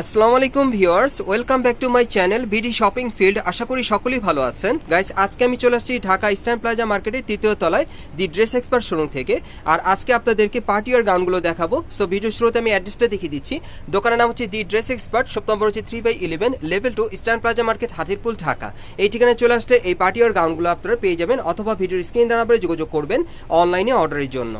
আসসালামু আলাইকুম viewers, welcome back to my channel BD shopping field. আশা করি সকলেই ভালো আছেন। গাইস, আজকে আমি চলে আসছি ঢাকা ইস্টার্ন প্লাজা মার্কেটের তৃতীয় তলায়, দি ড্রেস এক্সপার্ট শোরুম থেকে। আর আজকে আপনাদেরকে পার্টিয়ার গাউনগুলো দেখাবো। সো ভিডিও শুরুতে আমি অ্যাড্রেসটা দেখিয়ে দিচ্ছি। দোকানের নাম হচ্ছে the dress expert, shop number হচ্ছে three by eleven, level two eastern plaza market, Hatirpul, Dhaka. এই ঠিকানায় চলে আসলে এই পার্টিয়ার গাউনগুলো আপনারা পেয়ে যাবেন, অথবা ভিডিওর স্ক্রিন দ্বারা যোগাযোগ করবেন অনলাইনে অর্ডারের জন্য।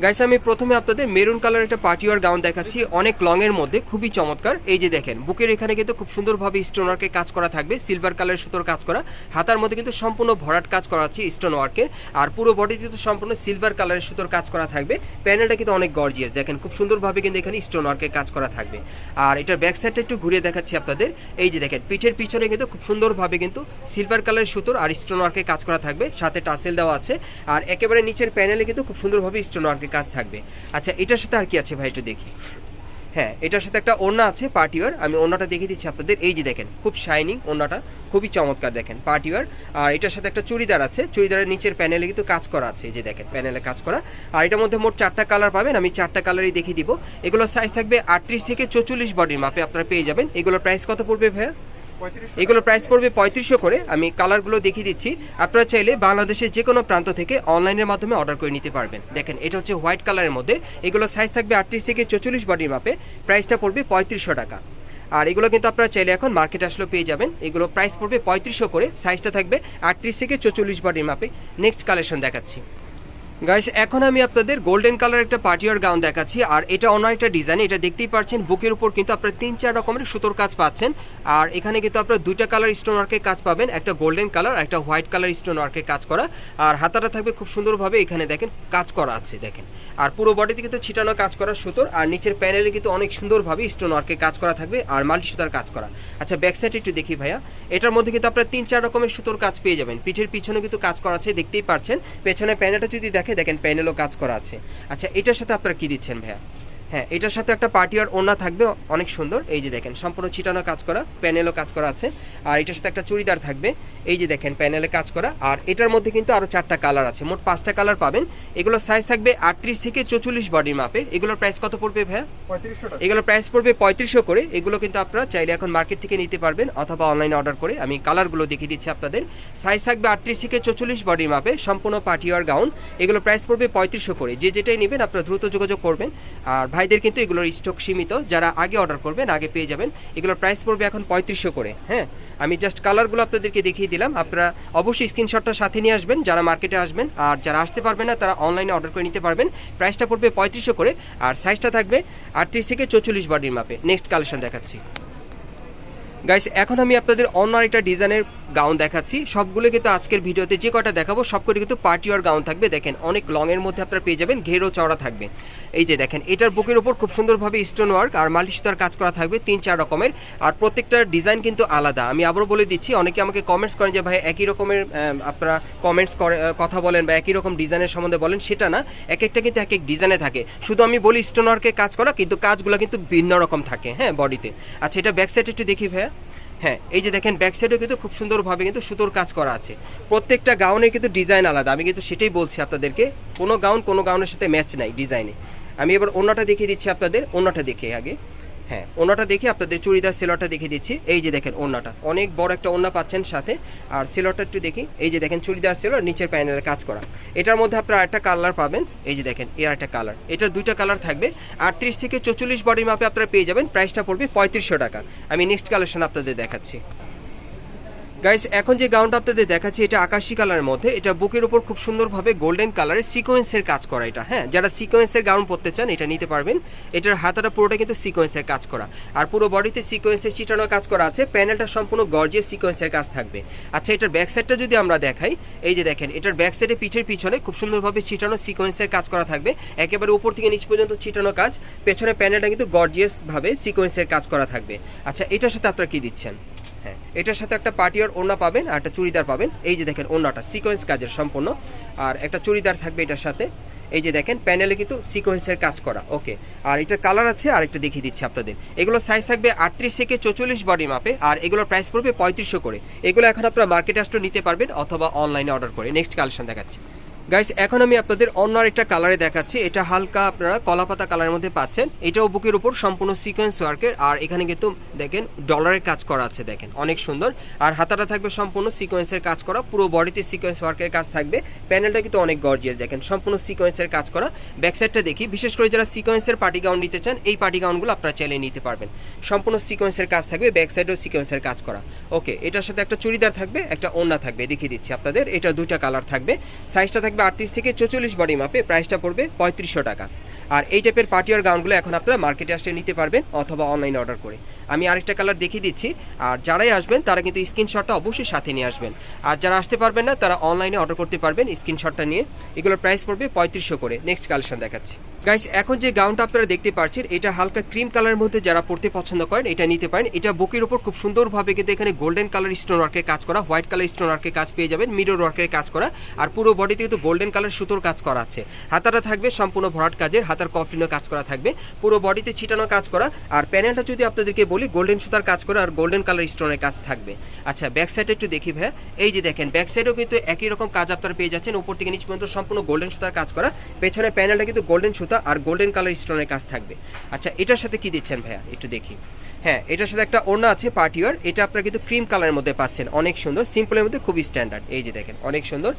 গাইস আমি প্রথমে আপনাদের মেরুন কালার একটা পার্টিওয়ার গাউন দেখাচ্ছি। অনেক লং এর মধ্যে, খুবই চমৎকার। এই যে দেখেন, বুকের এখানে কিন্তু খুব সুন্দরভাবে স্টোন ওয়ার্কের কাজ করা থাকবে সিলভার কালারের সুতোর কাজ করা। হাতার মধ্যে কিন্তু সম্পূর্ণ ভরাট কাজ করা আছে স্টোন ওয়ার্কের আর পুরো বডিতে কিন্তু সম্পূর্ণ সিলভার কালারের সুতোর কাজ করা থাকবে। প্যানেলটা কিন্তু অনেক গর্জিয়াস দেখেন, খুব সুন্দরভাবে কিন্তু এখানে স্টোন ওয়ার্কের কাজ করা থাকবে। আর এটার ব্যাক সাইডটা একটু ঘুরিয়ে দেখাচ্ছি আপনাদের। এই যে দেখেন, পিঠের পিছনে কিন্তু খুব সুন্দরভাবে কিন্তু সিলভার কালারের সুতোর আর স্টোন ওয়ার্কের কাজ করা থাকবে। সাথে টাসেল দেওয়া আছে। আর একেবারে নিচের প্যানেলে কিন্তু খুব সুন্দরভাবে স্টোন ওয়ার্কের কাজ থাকবে। আচ্ছা এটার সাথে আর কি আছে ভাই একটু দেখি। হ্যাঁ এটার সাথে একটা ওড়না আছে পার্টিওয়ার আমি ওড়নাটা দেখিয়ে দিচ্ছি আপনাদের। এই যে দেখেন, খুব শাইনিং ওড়নাটা, খুবই চমৎকার দেখেন পার্টিওয়ার আর এটার সাথে একটা চুড়িদার আছে। চুড়িদারের নিচের প্যানেলে কিন্তু কাজ করা আছে, এই যে দেখেন প্যানেলে কাজ করা। আর এটার মধ্যে মোট চারটা কালার পাবেন, আমি চারটা কালারই দেখিয়ে দিব। এগুলোর সাইজ থাকবে আটত্রিশ থেকে চৌচল্লিশ বডির মাপে আপনারা পেয়ে যাবেন। এগুলোর প্রাইস কত পড়বে ভাইয়া? এগুলো প্রাইস পড়বে পঁয়ত্রিশশো করে। আমি কালারগুলো দেখিয়ে দিচ্ছি। আপনারা চাইলে বাংলাদেশের যে কোনো প্রান্ত থেকে অনলাইনের মাধ্যমে অর্ডার করে নিতে পারবেন। দেখেন, এটা হচ্ছে হোয়াইট কালারের মধ্যে। এগুলো সাইজ থাকবে আটত্রিশ থেকে চৌচল্লিশ বডির মাপে প্রাইসটা পড়বে পঁয়ত্রিশশো টাকা। আর এগুলো কিন্তু আপনারা চাইলে এখন মার্কেট আসলে পেয়ে যাবেন। এগুলো প্রাইস পড়বে পঁয়ত্রিশশো করে। সাইজটা থাকবে আটত্রিশ থেকে চৌচল্লিশ বডির মাপে নেক্সট কালেকশন দেখাচ্ছি। গাইস এখন আমি আপনাদের গোল্ডেন কালার একটা পার্টিয়ার গাউন দেখাচ্ছি, আর এটা অন্য একটা ডিজাইন এটা দেখতেই পাচ্ছেন, বুকের উপর কিন্তু আপনারা তিন চার রকমের সুতোর কাজ পাচ্ছেন, আর এখানে কিন্তু আপনারা দুইটা কালার স্টোন ওয়ার্কের কাজ পাবেন, একটা গোল্ডেন কালার একটা হোয়াইট কালার স্টোন ওয়ার্কের কাজ করা, আর হাতাটা থাকবে খুব সুন্দরভাবে এখানে দেখেন, কাজ করা আছে, দেখেন। আর পুরো বডিতে কিন্তু ছিটানো কাজ করা সুতোর, আর নিচের প্যানেলে কিন্তু অনেক সুন্দরভাবে স্টোন ওয়ার্কের কাজ করা থাকবে, আর মাল্টি সুতার কাজ করা। আচ্ছা ব্যাক সাইড একটু দেখি ভাইয়া, এটার মধ্যে কিন্তু আপনারা তিন চার রকমের সুতোর কাজ পেয়ে যাবেন, পিঠের পিছনে কিন্তু কাজ করা আছে, দেখতেই পাচ্ছেন পেছনে প্যানেলটা যদি দেখে দেখেন প্যানেলও কাজ করা আছে। আচ্ছা এটার সাথে আপনারা কি দিচ্ছেন ভাইয়া? হ্যাঁ এটার সাথে একটা পার্টি আর ওনা থাকবে অনেক সুন্দর। এই যে দেখেন সম্পূর্ণ ছিটানো কাজ করা প্যানেলও কাজ করা আছে। আর এটার সাথে একটা চুড়িদার থাকবে। এই যে দেখেন প্যানেলে কাজ করা। আর এটার মধ্যে কিন্তু আরও চারটা কালার আছে। মোট পাঁচটা কালার পাবেন। এগুলো সাইজ থাকবে আটত্রিশ থেকে চৌচল্লিশ বডির মাপে এগুলোর প্রাইস কত পড়বে ভাইয়া? পঁয়ত্রিশশো টাকা। এগুলো প্রাইস পড়বে পঁয়ত্রিশশো করে। এগুলো কিন্তু আপনারা চাইলে এখন মার্কেট থেকে নিতে পারবেন অথবা অনলাইনে অর্ডার করে। আমি কালারগুলো দেখিয়ে দিচ্ছি আপনাদের। সাইজ থাকবে আটত্রিশ থেকে চৌচল্লিশ বডির মাপে সম্পূর্ণ পার্টিওয়ার গাউন এগুলো প্রাইস পড়বে পঁয়ত্রিশশো করে। যে যেটাই নেবেন আপনারা দ্রুত যোগাযোগ করবেন। আর ভাইদের কিন্তু এগুলোর স্টক সীমিত, যারা আগে অর্ডার করবেন, আগে পেয়ে যাবেন। এগুলোর প্রাইস পড়বে এখন পঁয়ত্রিশশো করে হ্যাঁ? আমি জাস্ট কালারগুলো আপনাদেরকে দেখিয়ে দিলাম। আপনারা অবশ্যই স্ক্রিনশটটা সাথে নিয়ে আসবেন, যারা মার্কেটে আসবেন, আর যারা আসতে পারবেন না, তারা অনলাইনে অর্ডার করে নিতে পারবেন। প্রাইসটা পড়বে পঁয়ত্রিশশো করে, আর সাইজটা থাকবে আটত্রিশ থেকে চৌচল্লিশ বডির মাপে। নেক্সট কালেকশন দেখাচ্ছি। গাইস এখন আমি আপনাদের অন্য আরেকটা ডিজাইনের গাউন দেখাচ্ছি। সবগুলো কিন্তু আজকের ভিডিওতে যে কটা দেখাবো সবকটি কিন্তু পার্টিওয়ার গাউন থাকবে। দেখেন, অনেক লং এর মধ্যে আপনারা পেয়ে যাবেন ঘেরও চওড়া থাকবে। এই যে দেখেন, এটার বুকের উপর খুব সুন্দরভাবে স্টোন ওয়ার্ক আর মাল্টি সুতার কাজ করা থাকবে তিন চার রকমের। আর প্রত্যেকটা ডিজাইন কিন্তু আলাদা। আমি আবারও বলে দিচ্ছি, অনেকে আমাকে কমেন্টস করেন যে, ভাই, একই রকমের আপনারা কমেন্টস করে কথা বলেন বা একই রকম ডিজাইনের সম্বন্ধে বলেন। সেটা না, এক একটা কিন্তু এক এক ডিজাইনে থাকে। শুধু আমি বলি স্টোন ওয়ার্কের কাজ করা, কিন্তু কাজগুলো কিন্তু ভিন্ন রকম থাকে হ্যাঁ বডিতে আচ্ছা এটা ব্যাক সাইড একটু দেখি ভাইয়া। হ্যাঁ এই যে দেখেন ব্যাক সাইডেও কিন্তু খুব সুন্দরভাবে কিন্তু সুতোর কাজ করা আছে। প্রত্যেকটা গাউনের কিন্তু ডিজাইন আলাদা। আমি কিন্তু সেটাই বলছি আপনাদেরকে, কোনো গাউন কোনো গাউনের সাথে ম্যাচ নাই ডিজাইনে আমি এবার অন্যটা দেখিয়ে দিচ্ছি আপনাদের, অন্যটা দেখে আগে। হ্যাঁ ওনাটা দেখি, আপনাদের চুড়িদার সেলরটা দেখিয়ে দিচ্ছি। এই যে দেখেন ওনাটা অনেক বড় একটা ওনা পাচ্ছেন সাথে। আর সেলরটা একটু দেখি। এই যে দেখেন চুড়িদার সেলর নিচের প্যানেলে কাজ করা। এটার মধ্যে আপনারা একটা কালার পাবেন। এই যে দেখেন এর একটা কালার। এটা দুইটা কালার থাকবে। আটত্রিশ থেকে চৌচল্লিশ বডির মাপে আপনারা পেয়ে যাবেন। প্রাইসটা পড়বে পঁয়ত্রিশশো টাকা। আমি নেক্সট কালেকশন আপনাদের দেখাচ্ছি। গাইস এখন যে গাউনটা আপনাদের দেখাচ্ছি, এটা আকাশি কালারের মধ্যে। এটা বুকের উপর খুব সুন্দরভাবে গোল্ডেন কালারের সিকোয়েন্সের কাজ করা এটা হ্যাঁ? যারা সিকোয়েন্সের গাউন পরতে চান, এটা নিতে পারবেন। এটার হাতাটা পুরোটা কিন্তু সিকোয়েন্সের কাজ করা। আর পুরো বডিতে সিকোয়েন্সের চিটানো কাজ করা আছে। প্যানেলটা সম্পূর্ণ গর্জিয়াস সিকোয়েন্সের কাজ থাকবে। আচ্ছা এটার ব্যাক সাইডটা যদি আমরা দেখাই, এই যে দেখেন, এটার ব্যাক সাইডে পিঠের পিছনে খুব সুন্দরভাবে ছিটানো সিকোয়েন্সের কাজ করা থাকবে। একেবারে উপর থেকে নিচ পর্যন্ত ছিটানো কাজ। পেছনে প্যানেলটা কিন্তু গর্জিয়াস ভাবে সিকোয়েন্সের কাজ করা থাকবে। আচ্ছা এটার সাথে আপনারা কি দিচ্ছেন? হ্যাঁ এটার সাথে একটা পার্টিয়ার ওড়না পাবেন আর একটা চুড়িদার পাবেন। এই যে দেখেন, ওড়নাটা সিকোয়েন্স কাজের সম্পূর্ণ। আর একটা চুড়িদার থাকবে এটার সাথে। এই যে দেখেন প্যানেলে কিন্তু সিকোয়েন্সের কাজ করা। ওকে আর এটার কালার আছে আর একটা দেখিয়ে দিচ্ছি আপনাদের। এগুলো সাইজ থাকবে আটত্রিশ থেকে চৌচল্লিশ বডি মাপে আর এগুলোর প্রাইস পড়বে পঁয়ত্রিশশো করে। এগুলো এখন আপনারা মার্কেটে আসলে নিতে পারবেন অথবা অনলাইনে অর্ডার করে। নেক্সট কালেকশন দেখাচ্ছি। গাইস এখন আমি আপনাদের অন্য একটা কালারে দেখাচ্ছি। এটা হালকা আপনারা কলাপাতা কালারের মধ্যে পাচ্ছেন। এটাও বুকের উপর সম্পূর্ণ সিকোয়েন্স ওয়ার্কের আর এখানে কিন্তু দেখেন ডলারের কাজ করা আছে, দেখেন। অনেক সুন্দর। আর হাতাটা থাকবে সম্পূর্ণ সিকোয়েন্সের কাজ করা। পুরো বডিতে সিকোয়েন্স ওয়ার্কের কাজ থাকবে। প্যানেলটা কিন্তু অনেক গর্জিয়াস দেখেন। সম্পূর্ণ সিকোয়েন্সের কাজ করা। ব্যাক সাইডটা দেখি। বিশেষ করে যারা সিকোয়েন্সের পার্টি গাউন নিতে চান, এই পার্টি গাউনগুলো আপনারা চাইলে নিতে পারবেন। সম্পূর্ণ সিকোয়েন্সের কাজ থাকবে। ব্যাক সাইডেও সিকোয়েন্সের কাজ করা। ওকে এটার সাথে একটা চুড়িদার থাকবে, একটা ওড়না থাকবে। দেখিয়ে দিচ্ছি আপনাদের। এটা দুইটা কালার থাকবে। সাইজটা থাকবে আটত্রিশ থেকে চৌচল্লিশ বডি মাপে প্রাইসটা পড়বে পঁয়ত্রিশশো টাকা। আর এই টাইপের পার্টিয়ার গাউনগুলো এখন আপনারা মার্কেটে আসলে নিতে পারবেন অথবা অনলাইনে অর্ডার করে। আমি আরেকটা কালার দেখিয়ে দিচ্ছি। আর যারাই আসবেন, তারা কিন্তু স্ক্রিনশটটা অবশ্যই সাথে নিয়ে আসবেন। আর যারা আসতে পারবেন না, তারা অনলাইনে অর্ডার করতে পারবেন স্ক্রিনশটটা নিয়ে। এগুলোর প্রাইস পড়বে পঁয়ত্রিশশো করে। নেক্সট কালেকশন দেখাচ্ছি। গাইস এখন যে গাউনটা আপনারা দেখতে পাচ্ছেন, এটা হালকা ক্রিম কালারের মধ্যে যারা পড়তে পছন্দ করেন, এটা নিতে পারেন। এটা বুকের উপর খুব সুন্দরভাবে কিন্তু এখানে গোল্ডেন কালার স্টোন ওয়ার্কের কাজ করা হোয়াইট কালার স্টোন ওয়ার্কের কাজ পেয়ে যাবেন মিরর ওয়ার্কের কাজ করা। আর পুরো বডিতে কিন্তু গোল্ডেন কালার সুতোর কাজ করা আছে। হাতাটা থাকবে সম্পূর্ণ ভরাট কাজের, হাতার কফলিনও কাজ করা থাকবে। পুরো বডিতে ছিটানো কাজ করা। আর প্যানেলটা যদি আপনাদেরকে বলি গোল্ডেন সুতার কাজ করে আর গোল্ডেন কালার স্টোনের কাজ থাকবে। আচ্ছা ব্যাক সাইডে একটু দেখি ভাই এই যে দেখেন ব্যাক সাইডেও কিন্তু একই রকম কাজ আপনারা পেয়ে যাচ্ছেন। উপর থেকে নিচ পর্যন্ত সম্পূর্ণ গোল্ডেন সুতার কাজ করা। পেছনে প্যানেলটা কিন্তু গোল্ডেন সুতা আর গোল্ডেন কালার স্টোনের কাজ থাকবে। আচ্ছা এটার সাথে কি দিচ্ছেন ভাইয়া? একটু দেখি। হ্যাঁ এটার সাথে একটা ওড়না আছে পার্টিওয়ার এটা আপনারা কিন্তু ক্রিম কালারের মধ্যে পাচ্ছেন। অনেক সুন্দর সিম্পলের মধ্যে খুবই স্ট্যান্ডার্ড এই যে দেখেন, অনেক সুন্দর।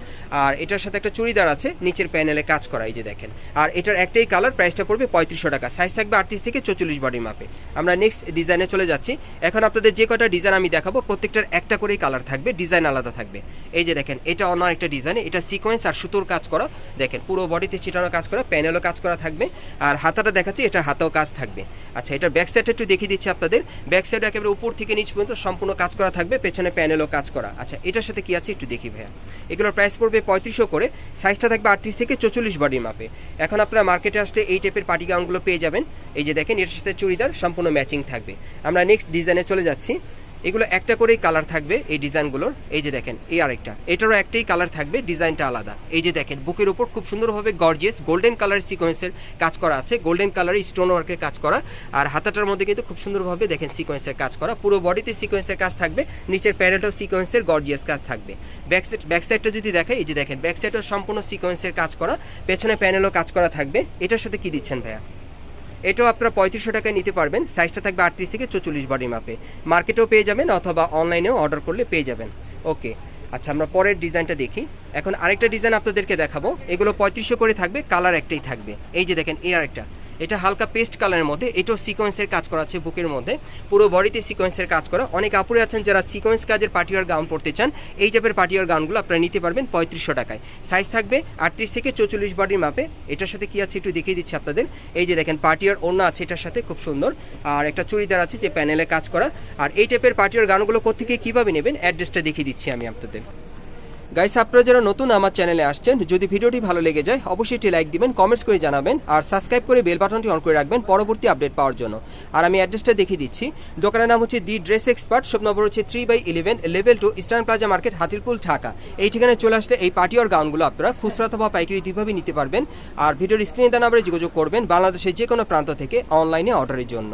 আর এটার সাথে একটা চুড়িদার আছে, নিচের প্যানেলে কাজ করা, এই যে দেখেন। আর এটার একটাই কালার প্রাইসটা পড়বে পঁয়ত্রিশশো টাকা। সাইজ থাকবে আটত্রিশ থেকে চৌচল্লিশ বডি মাপে আমরা নেক্সট ডিজাইনে চলে যাচ্ছি। এখন আপনাদের যে কটা ডিজাইন আমি দেখাবো, প্রত্যেকটার একটা করেই কালার থাকবে ডিজাইন আলাদা থাকবে। এই যে দেখেন, এটা অন্য একটা ডিজাইন এটা সিকোয়েন্স আর সুতোর কাজ করা। দেখেন, পুরো বডিতে ছিটানো কাজ করা প্যানেলও কাজ করা থাকবে। আর হাতাটা দেখাচ্ছি, এটা হাতেও কাজ থাকবে। আচ্ছা এটা ব্যাক সাইডটা একটু দেখিয়ে দিচ্ছি আপনাদের। ব্যাক সাইড একেবারে উপর থেকে নিচ পর্যন্ত সম্পূর্ণ কাজ করা থাকবে, পেছনে প্যানেলও কাজ করা। আচ্ছা এটার সাথে কি আছে একটু দেখি ভাইয়া। এগুলোর প্রাইস পড়বে পঁয়ত্রিশশো করে সাইজটা থাকবে আটত্রিশ থেকে চৌচল্লিশ বডি মাপে এখন আপনারা মার্কেটে আসলে এই টাইপের পার্টি গাউনগুলো পেয়ে যাবেন। এই যে দেখেন, এটার সাথে চুড়িদার সম্পূর্ণ ম্যাচিং থাকবে। আমরা নেক্সট ডিজাইনে চলে যাচ্ছি। এগুলো একটা করেই কালার থাকবে এই ডিজাইনগুলোর। এই যে দেখেন, এই আরেকটা। এটারও একটাই কালার থাকবে, ডিজাইনটা আলাদা। এই যে দেখেন, বুকের উপর খুব সুন্দরভাবে গর্জিয়াস গোল্ডেন কালার সিকোয়েন্সের কাজ করা আছে। গোল্ডেন কালারের স্টোন ওয়ার্কের কাজ করা। আর হাতাটার মধ্যে কিন্তু খুব সুন্দরভাবে দেখেন সিকোয়েন্সের কাজ করা। পুরো বডিতে সিকোয়েন্সের কাজ থাকবে, নিচের প্যারেটাও সিকোয়েন্সের গর্জিয়াস কাজ থাকবে। ব্যাক ব্যাক সাইডটা যদি দেখে, এই যে দেখেন ব্যাক সাইডও সম্পূর্ণ সিকোয়েন্সের কাজ করা। পেছনে প্যানেলও কাজ করা থাকবে। এটার সাথে কি দিচ্ছেন ভাইয়া? এটাও আপনারা পঁয়ত্রিশশো টাকায় নিতে পারবেন। সাইজটা থাকবে আটত্রিশ থেকে চল্লিশ বডি মাপে মার্কেটেও পেয়ে যাবেন অথবা অনলাইনেও অর্ডার করলে পেয়ে যাবেন। ওকে আচ্ছা আমরা পরের ডিজাইনটা দেখি। এখন আরেকটা ডিজাইন আপনাদেরকে দেখাবো। এগুলো পঁয়ত্রিশশো করে থাকবে কালার একটাই থাকবে। এই যে দেখেন, এই আরেকটা। এটা হালকা পেস্ট কালারের মধ্যে, এটাও সিকোয়েন্সের কাজ করা আছে বুকের মধ্যে। পুরো বডিতে সিকোয়েন্সের কাজ করা। অনেক আপুরে আছেন যারা সিকোয়েন্স কাজের পার্টিয়ার গাউন পড়তে চান। এই টাইপের পার্টিয়ার গাউনগুলো আপনারা নিতে পারবেন পঁয়ত্রিশশো টাকায়। সাইজ থাকবে আটত্রিশ থেকে চৌচল্লিশ বডির মাপে এটার সাথে কি আছে একটু দেখিয়ে দিচ্ছি আপনাদের। এই যে দেখেন পার্টিয়ার ওড়না আছে এটার সাথে, খুব সুন্দর। আর একটা চুড়িদার আছে যে প্যানেলে কাজ করা। আর এই টাইপের পার্টিয়ার গানগুলো কোথেকে কীভাবে নেবেন? অ্যাড্রেসটা দেখিয়ে দিচ্ছি আমি আপনাদের। গাইস আপনারা যারা নতুন আমার চ্যানেলে আসছেন, যদি ভিডিওটি ভালো লেগে যায়, অবশ্যই একটি লাইক দিবেন কমেন্টস করে জানাবেন, আর সাবস্ক্রাইব করে বেল বাটনটি অন করে রাখবেন পরবর্তী আপডেট পাওয়ার জন্য। আর আমি অ্যাড্রেসটা দেখিয়ে দিচ্ছি। দোকানের নাম হচ্ছে the dress expert shop number হচ্ছে three by eleven level two eastern plaza market Hatirpul, Dhaka. এই ঠিকানায় চলে আসলে এই পার্টি আর গাউনগুলো আপনারা খুচরা অথবা পাইকারি দুইভাবে নিতে পারবেন। আর ভিডিওর স্ক্রিনে দেওয়া নাম্বারে যোগাযোগ করবেন বাংলাদেশের যে কোনো প্রান্ত থেকে অনলাইনে অর্ডারের জন্য।